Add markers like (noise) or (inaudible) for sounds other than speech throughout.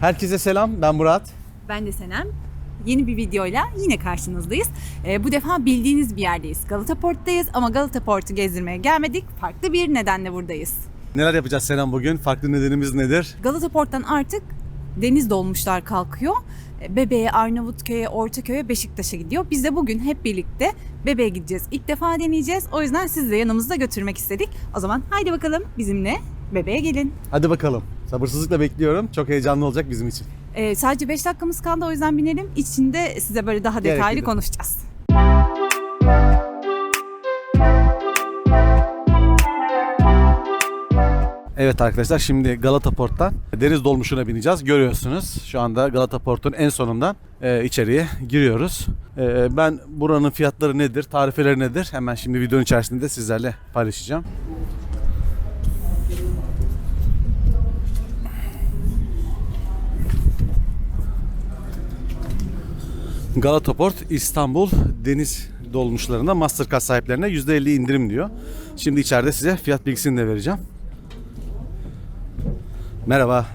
Herkese selam, ben Murat. Ben de Senem. Yeni bir videoyla yine karşınızdayız. Ee, bu defa bildiğiniz bir yerdeyiz. Galata Port'tayız ama Galata Port'u gezdirmeye gelmedik. Farklı bir nedenle buradayız. Neler yapacağız Selam bugün? Farklı nedenimiz nedir? Galata Port'tan artık deniz dolmuşlar kalkıyor. Ee, Bebeğe, Arnavutköy'e, Ortaköy'e, Beşiktaş'a gidiyor. Biz de bugün hep birlikte Bebeğe gideceğiz. İlk defa deneyeceğiz. O yüzden sizi de yanımızda götürmek istedik. O zaman haydi bakalım bizimle Bebeğe gelin. Hadi bakalım. Sabırsızlıkla bekliyorum. Çok heyecanlı olacak bizim için. Ee, sadece 5 dakikamız kaldı o yüzden binelim. İçinde size böyle daha detaylı Gerekli. konuşacağız. Evet arkadaşlar şimdi Galata Port'tan deniz dolmuşuna bineceğiz. Görüyorsunuz şu anda Galata Port'un en sonundan e, içeriye giriyoruz. E, ben buranın fiyatları nedir, tarifeleri nedir? Hemen şimdi videonun içerisinde sizlerle paylaşacağım. Galata Port İstanbul deniz dolmuşlarında Mastercard sahiplerine %50 indirim diyor. Şimdi içeride size fiyat bilgisini de vereceğim. Merhaba.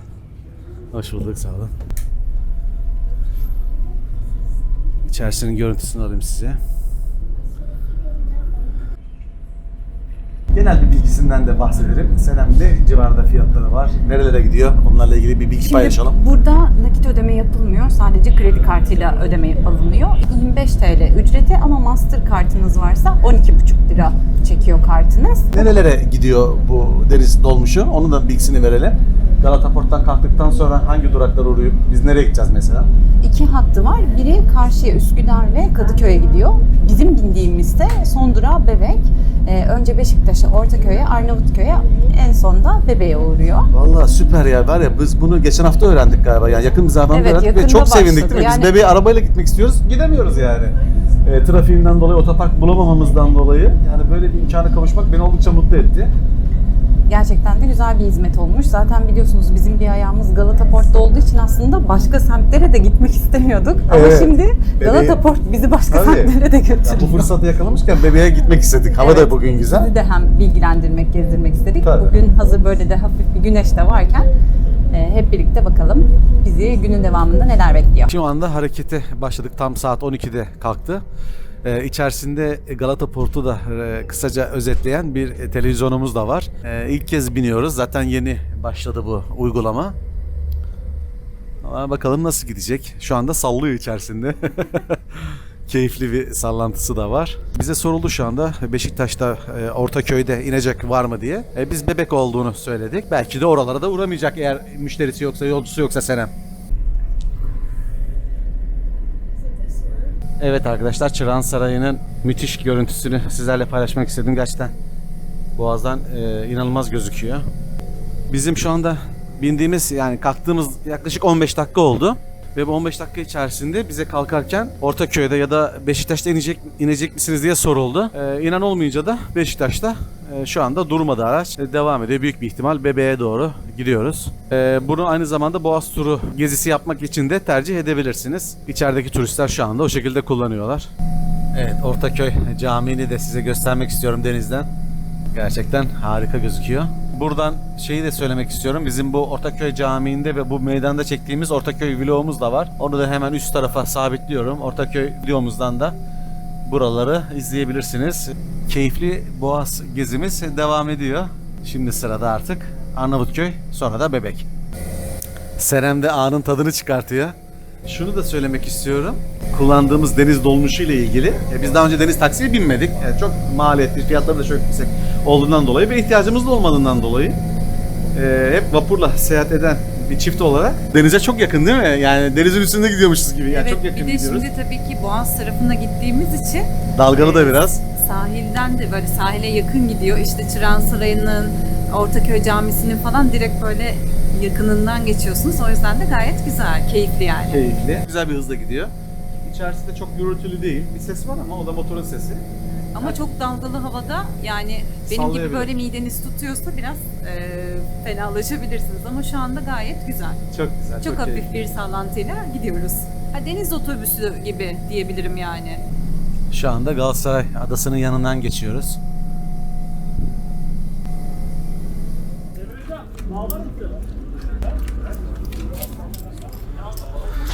Hoş bulduk sağ olun. İçerisinin görüntüsünü alayım size. Genel bir bilgisinden de bahsedelim. Senem'de civarında fiyatları var. Nerelere gidiyor? Onlarla ilgili bir bilgi paylaşalım. burada nakit ödeme yapılmıyor. Sadece kredi kartıyla ödeme alınıyor. 25 TL ücreti ama master kartınız varsa 12,5 lira çekiyor kartınız. Nerelere gidiyor bu deniz dolmuşu? Onun da bilgisini verelim. Galata Port'tan kalktıktan sonra hangi duraklara uğrayıp biz nereye gideceğiz mesela? İki hattı var. Biri karşıya Üsküdar ve Kadıköy'e gidiyor. Bizim bindiğimizde son durağı Bebek. Ee, önce Beşiktaş'a, Ortaköy'e, Arnavutköy'e en sonda Bebeğe uğruyor. Vallahi süper ya var ya biz bunu geçen hafta öğrendik galiba yani yakın bir zamanda Evet, öğrendik ve çok sevindik başladı. değil mi? Yani- Biz bebeği arabayla gitmek istiyoruz gidemiyoruz yani. E, trafiğinden dolayı otopark bulamamamızdan dolayı yani böyle bir imkana kavuşmak beni oldukça mutlu etti. Gerçekten de güzel bir hizmet olmuş. Zaten biliyorsunuz bizim bir ayağımız Galata Port'ta olduğu için aslında başka semtlere de gitmek (laughs) istemiyorduk. Ama Evet. şimdi Galata Port bizi başka Tabii. semtlere de Ya götürüyor. bu fırsatı yakalamışken bebeğe gitmek istedik. Hava da Evet. bugün güzel. Sizi de hem bilgilendirmek, gezdirmek istedik. Tabii. Bugün hazır böyle de hafif bir güneş de varken e, hep birlikte bakalım bizi günün devamında neler bekliyor. Şu anda harekete başladık. Tam saat 12'de kalktı. Ee, içerisinde Galata Port'u da e, kısaca özetleyen bir e, televizyonumuz da var. Ee, ilk kez biniyoruz. Zaten yeni başladı bu uygulama. Ama bakalım nasıl gidecek. Şu anda sallıyor içerisinde. (laughs) Keyifli bir sallantısı da var. Bize soruldu şu anda Beşiktaş'ta e, Ortaköy'de inecek var mı diye. E, biz bebek olduğunu söyledik. Belki de oralara da uğramayacak eğer müşterisi yoksa, yolcusu yoksa Senem. Evet arkadaşlar Çırağan Sarayı'nın müthiş görüntüsünü sizlerle paylaşmak istedim. Gerçekten boğazdan e, inanılmaz gözüküyor. Bizim şu anda bindiğimiz yani kalktığımız yaklaşık 15 dakika oldu. Ve bu 15 dakika içerisinde bize kalkarken Ortaköy'de ya da Beşiktaş'ta inecek inecek misiniz diye soruldu. Ee, inan olmayınca da Beşiktaş'ta e, şu anda durmadı araç. E, devam ediyor. Büyük bir ihtimal bebeğe doğru gidiyoruz. E, bunu aynı zamanda Boğaz turu gezisi yapmak için de tercih edebilirsiniz. İçerideki turistler şu anda o şekilde kullanıyorlar. Evet Ortaköy Camii'ni de size göstermek istiyorum denizden. Gerçekten harika gözüküyor. Buradan şeyi de söylemek istiyorum. Bizim bu Ortaköy Camii'nde ve bu meydanda çektiğimiz Ortaköy vlogumuz da var. Onu da hemen üst tarafa sabitliyorum. Ortaköy videomuzdan da buraları izleyebilirsiniz. Keyifli Boğaz gezimiz devam ediyor. Şimdi sırada artık Arnavutköy, sonra da Bebek. Serem de anın tadını çıkartıyor. Şunu da söylemek istiyorum. Kullandığımız deniz dolmuşu ile ilgili. e, Biz daha önce deniz taksiye binmedik. Yani çok maliyetli, fiyatları da çok yüksek olduğundan dolayı ve ihtiyacımız da olmadığından dolayı e, hep vapurla seyahat eden bir çift olarak denize çok yakın değil mi? Yani denizin üstünde gidiyormuşuz gibi. Yani çok yakın bir de gidiyoruz. şimdi tabii ki Boğaz tarafına gittiğimiz için Dalgalı da biraz. sahilden de böyle sahile yakın gidiyor. İşte Çırağan Sarayı'nın, Ortaköy Camisi'nin falan direkt böyle yakınından geçiyorsunuz. O yüzden de gayet güzel, keyifli yani. Keyifli. Güzel bir hızla gidiyor. İçerisinde çok gürültülü değil. Bir ses var ama o da motorun sesi. Ama çok dalgalı havada yani benim gibi böyle mideniz tutuyorsa biraz e, fenalaşabilirsiniz. Ama şu anda gayet güzel. Çok güzel. Çok, hafif keyifli. bir sallantıyla gidiyoruz. Ha, deniz otobüsü gibi diyebilirim yani. Şu anda Galatasaray Adası'nın yanından geçiyoruz.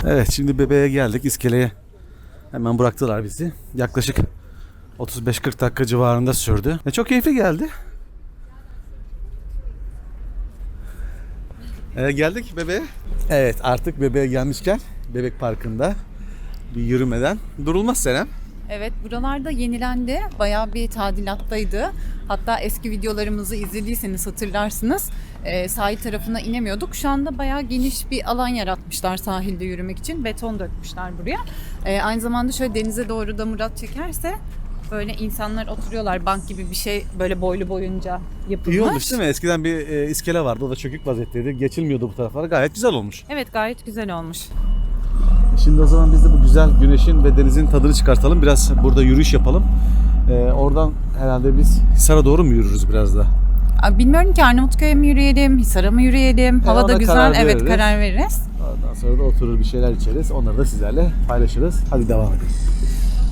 Evet şimdi bebeğe geldik iskeleye. Hemen bıraktılar bizi. Yaklaşık 35-40 dakika civarında sürdü. E, çok keyifli geldi. E, geldik bebeğe. Evet artık bebeğe gelmişken bebek parkında bir yürümeden durulmaz Senem. Evet buralarda yenilendi. Bayağı bir tadilattaydı. Hatta eski videolarımızı izlediyseniz hatırlarsınız. Ee, sahil tarafına inemiyorduk. Şu anda bayağı geniş bir alan yaratmışlar sahilde yürümek için. Beton dökmüşler buraya. Ee, aynı zamanda şöyle denize doğru da Murat çekerse böyle insanlar oturuyorlar bank gibi bir şey böyle boylu boyunca yapılmış. İyi olmuş değil mi? Eskiden bir e, iskele vardı. O da çökük vaziyetteydi. Geçilmiyordu bu taraflara. Gayet güzel olmuş. Evet gayet güzel olmuş. Şimdi o zaman biz de bu güzel güneşin ve denizin tadını çıkartalım. Biraz burada yürüyüş yapalım. E, oradan herhalde biz Hisar'a doğru mu yürürüz biraz da? Bilmiyorum ki Arnavutköy'e mi yürüyelim, Hisar'a mı yürüyelim? Hava da güzel. karar evet veririz. karar veririz. Ondan sonra da oturur bir şeyler içeriz. Onları da sizlerle paylaşırız. Hadi devam edelim.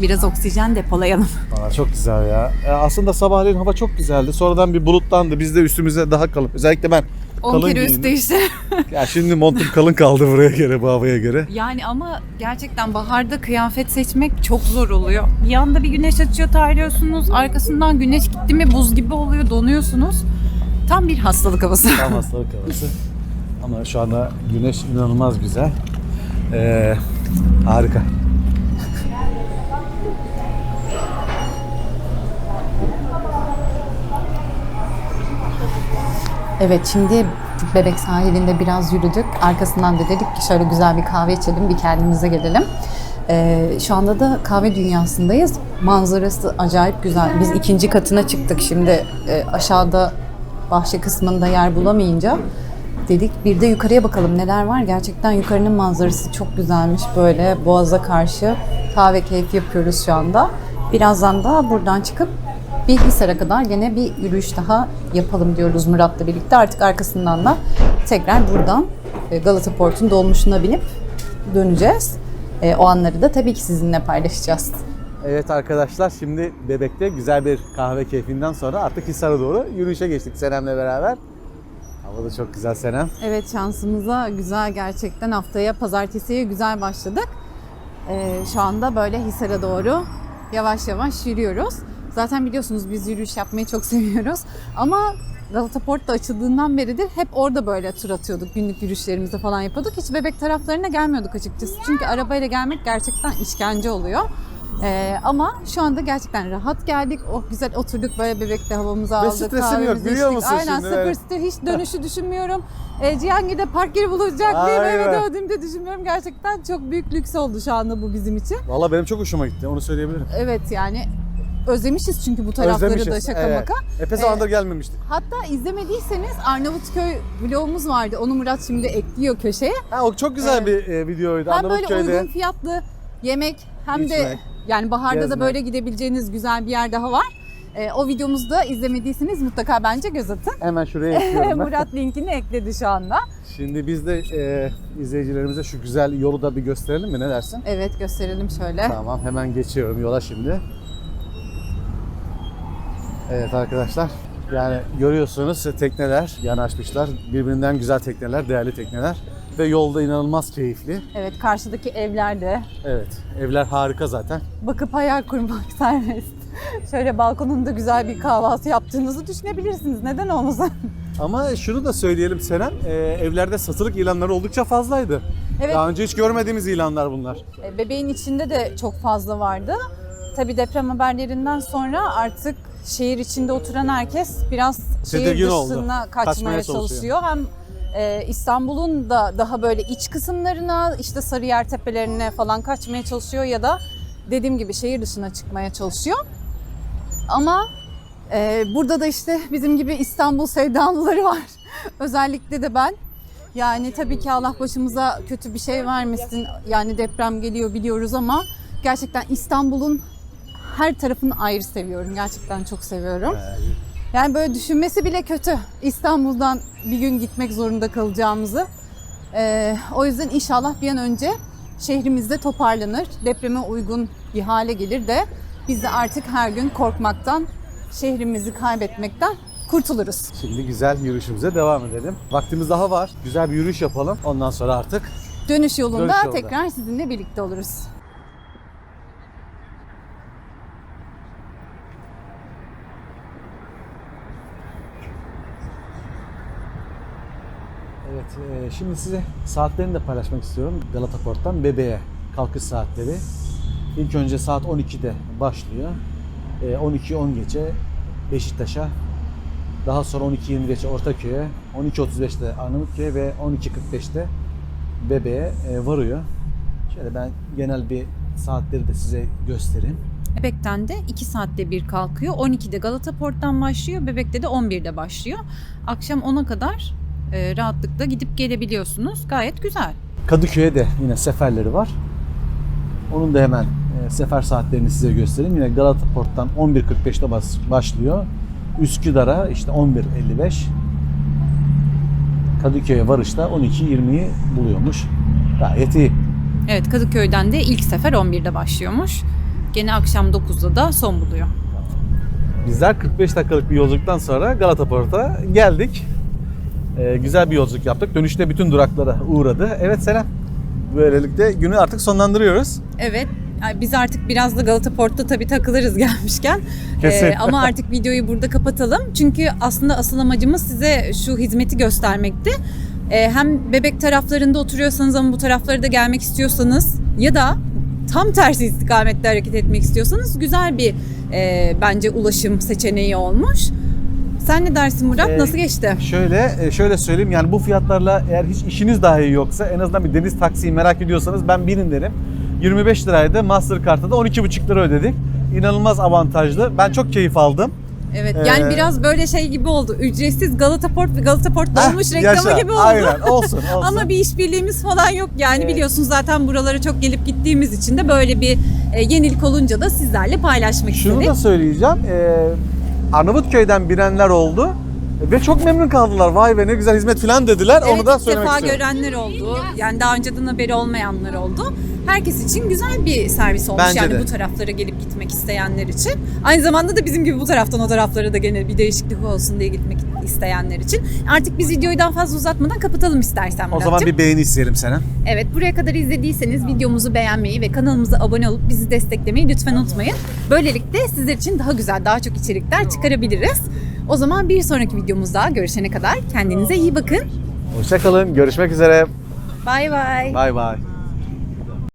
Biraz oksijen depolayalım. (laughs) Valla çok güzel ya. E, aslında sabahleyin hava çok güzeldi. Sonradan bir bulutlandı. Biz de üstümüze daha kalın. Özellikle ben 10 Kalın kere giyindim. değişti. (laughs) Ya şimdi montum kalın kaldı buraya göre, bu havaya göre. Yani ama gerçekten baharda kıyafet seçmek çok zor oluyor. Bir anda bir güneş açıyor terliyorsunuz. Arkasından güneş gitti mi buz gibi oluyor donuyorsunuz. Tam bir hastalık havası. Tam hastalık havası. Ama şu anda güneş inanılmaz güzel. Ee, harika. Evet şimdi Bebek sahilinde biraz yürüdük. Arkasından da dedik ki şöyle güzel bir kahve içelim, bir kendimize gelelim. Ee, şu anda da kahve dünyasındayız. Manzarası acayip güzel. Biz ikinci katına çıktık şimdi e, aşağıda bahçe kısmında yer bulamayınca dedik bir de yukarıya bakalım neler var. Gerçekten yukarının manzarası çok güzelmiş böyle boğaza karşı kahve keyfi yapıyoruz şu anda. Birazdan da buradan çıkıp Bilgisayara kadar gene bir yürüyüş daha yapalım diyoruz Murat'la birlikte. Artık arkasından da tekrar buradan e, Galata Port'un dolmuşuna binip döneceğiz. E, O anları da tabii ki sizinle paylaşacağız. Evet arkadaşlar şimdi Bebek'te güzel bir kahve keyfinden sonra artık Hisar'a doğru yürüyüşe geçtik Senem'le beraber. Hava da çok güzel Senem. Evet şansımıza güzel gerçekten haftaya pazartesiye güzel başladık. Ee, şu anda böyle Hisar'a doğru yavaş yavaş yürüyoruz. Zaten biliyorsunuz biz yürüyüş yapmayı çok (laughs) seviyoruz. Ama Galata Port da açıldığından beridir hep orada böyle tur atıyorduk. Günlük yürüyüşlerimizi falan yapıyorduk. Hiç bebek taraflarına gelmiyorduk açıkçası. Çünkü arabayla gelmek gerçekten işkence oluyor. Ee, ama şu anda gerçekten rahat geldik. Oh güzel oturduk böyle bebekte havamızı aldık. stresim yok, biliyor musun Aynen şimdi? sıfır Evet. stres. Hiç dönüşü düşünmüyorum. E, Cihangir'de park yeri bulacak mıyım eve döndüğümde düşünmüyorum. Gerçekten çok büyük lüks oldu şu anda bu bizim için. Valla benim çok hoşuma gitti onu söyleyebilirim. Evet yani özlemişiz çünkü bu tarafları da Özlemişiz, şaka evet. maka. Epey zamandır gelmemiştik. Hatta izlemediyseniz Arnavutköy vlogumuz vardı. Onu Murat şimdi ekliyor köşeye. Ha, o çok güzel Evet. bir e, videoydu. Hem böyle uygun fiyatlı yemek hem de İçmek, yani baharda gezmek. da böyle gidebileceğiniz güzel bir yer daha var. E, o videomuzu da izlemediyseniz mutlaka bence göz atın. Hemen şuraya (laughs) ekliyorum. Murat linkini ekledi şu anda. Şimdi biz de e, izleyicilerimize şu güzel yolu da bir gösterelim mi ne dersin? Evet gösterelim şöyle. Tamam hemen geçiyorum yola şimdi. Evet arkadaşlar yani görüyorsunuz tekneler yanaşmışlar. Birbirinden güzel tekneler, değerli tekneler. Ve yolda inanılmaz keyifli. Evet karşıdaki evlerde Evet evler harika zaten. bakıp hayal kurmak (laughs) serbest. Şöyle balkonunda güzel bir kahvaltı yaptığınızı düşünebilirsiniz. Neden olmasın? (laughs) Ama şunu da söyleyelim Senem, e, evlerde satılık ilanları oldukça fazlaydı. Evet. Daha önce hiç görmediğimiz ilanlar bunlar. E, Bebeğin içinde de çok fazla vardı. Tabii deprem haberlerinden sonra artık şehir içinde oturan herkes biraz şehir Tedirgin oldu. dışına kaçmaya, Kaçmaya çalışıyor. çalışıyor. Hem e, İstanbul'un da daha böyle iç kısımlarına, işte Sarıyer tepelerine falan kaçmaya çalışıyor ya da dediğim gibi şehir dışına çıkmaya çalışıyor. Ama e, burada da işte bizim gibi İstanbul sevdalıları var. (laughs) Özellikle de ben. Yani tabii ki Allah başımıza kötü bir şey vermesin. Yani deprem geliyor biliyoruz ama gerçekten İstanbul'un her tarafını ayrı seviyorum. Gerçekten çok seviyorum. Yani böyle düşünmesi bile kötü. İstanbul'dan bir gün gitmek zorunda kalacağımızı. Ee, o yüzden inşallah bir an önce şehrimizde toparlanır. Depreme uygun bir hale gelir de biz de artık her gün korkmaktan, şehrimizi kaybetmekten kurtuluruz. Şimdi güzel yürüyüşümüze devam edelim. Vaktimiz daha var. Güzel bir yürüyüş yapalım. Ondan sonra artık Dönüş yolunda Dönüş yolunda. tekrar sizinle birlikte oluruz. E, şimdi size saatlerini de paylaşmak istiyorum. Galata Port'tan Bebe'ye kalkış saatleri. İlk önce saat 12'de başlıyor. E, 12.10 geçe Beşiktaş'a. Daha sonra 12.20 geçe Ortaköy'e. 12.35'te Arnavutköy'e ve 12.45'te Bebe'ye e, varıyor. Şöyle ben genel bir saatleri de size göstereyim. Bebek'ten de 2 saatte bir kalkıyor. 12'de Galata Port'tan başlıyor. Bebek'te de 11'de başlıyor. Akşam 10'a kadar e, rahatlıkla gidip gelebiliyorsunuz. Gayet güzel. Kadıköy'e de yine seferleri var. Onun da hemen e, sefer saatlerini size göstereyim. Yine Galata Port'tan 11.45'te bas- başlıyor. Üsküdar'a işte 11.55. Kadıköy'e varışta 12.20'yi buluyormuş. Gayet iyi. Evet Kadıköy'den de ilk sefer 11'de başlıyormuş. Gene akşam 9'da da son buluyor. Bizler 45 dakikalık bir yolculuktan sonra Galata Port'a geldik. E, güzel bir yolculuk yaptık. Dönüşte bütün duraklara uğradı. Evet Selam. Böylelikle günü artık sonlandırıyoruz. Evet. yani Biz artık biraz da Galata Port'ta tabii takılırız (laughs) gelmişken. Kesin. Ee, ama artık videoyu burada kapatalım. Çünkü aslında asıl amacımız size şu hizmeti göstermekti. Ee, hem bebek taraflarında oturuyorsanız ama bu taraflara da gelmek istiyorsanız ya da tam tersi istikamette hareket etmek istiyorsanız güzel bir e, bence ulaşım seçeneği olmuş. Sen ne dersin Murat? Ee, Nasıl geçti? Şöyle e, şöyle söyleyeyim yani bu fiyatlarla eğer hiç işiniz dahi yoksa en azından bir deniz taksiyi merak ediyorsanız ben binin derim. 25 liraydı Mastercard'da da 12,5 lira ödedik. İnanılmaz avantajlı. Ben çok keyif aldım. Evet yani Ee, biraz böyle şey gibi oldu. Ücretsiz Galata Port ve Galata Port dolmuş reklamı yaşa. gibi oldu. Aynen olsun (laughs) olsun. Ama bir işbirliğimiz falan yok yani Evet. biliyorsunuz zaten buralara çok gelip gittiğimiz için de böyle bir e, yenilik olunca da sizlerle paylaşmak Şunu istedik. da söyleyeceğim. Ee, Arnavutköy'den binenler oldu. Ve çok memnun kaldılar. Vay be ne güzel hizmet falan dediler. Evet, Onu da söylemek istiyorum. görenler oldu. Yani daha önceden haberi olmayanlar oldu. Herkes için güzel bir servis olmuş Bence yani de. bu taraflara gelip gitmek isteyenler için. Aynı zamanda da bizim gibi bu taraftan o taraflara da gene bir değişiklik olsun diye gitmek isteyenler için. Artık biz videoyu daha fazla uzatmadan kapatalım istersen O zaman bir beğeni isteyelim sana. Evet buraya kadar izlediyseniz videomuzu beğenmeyi ve kanalımıza abone olup bizi desteklemeyi lütfen unutmayın. Böylelikle sizler için daha güzel, daha çok içerikler çıkarabiliriz. O zaman bir sonraki videomuzda görüşene kadar kendinize iyi bakın. Hoşçakalın. Görüşmek üzere. Bay bay. Bay bay.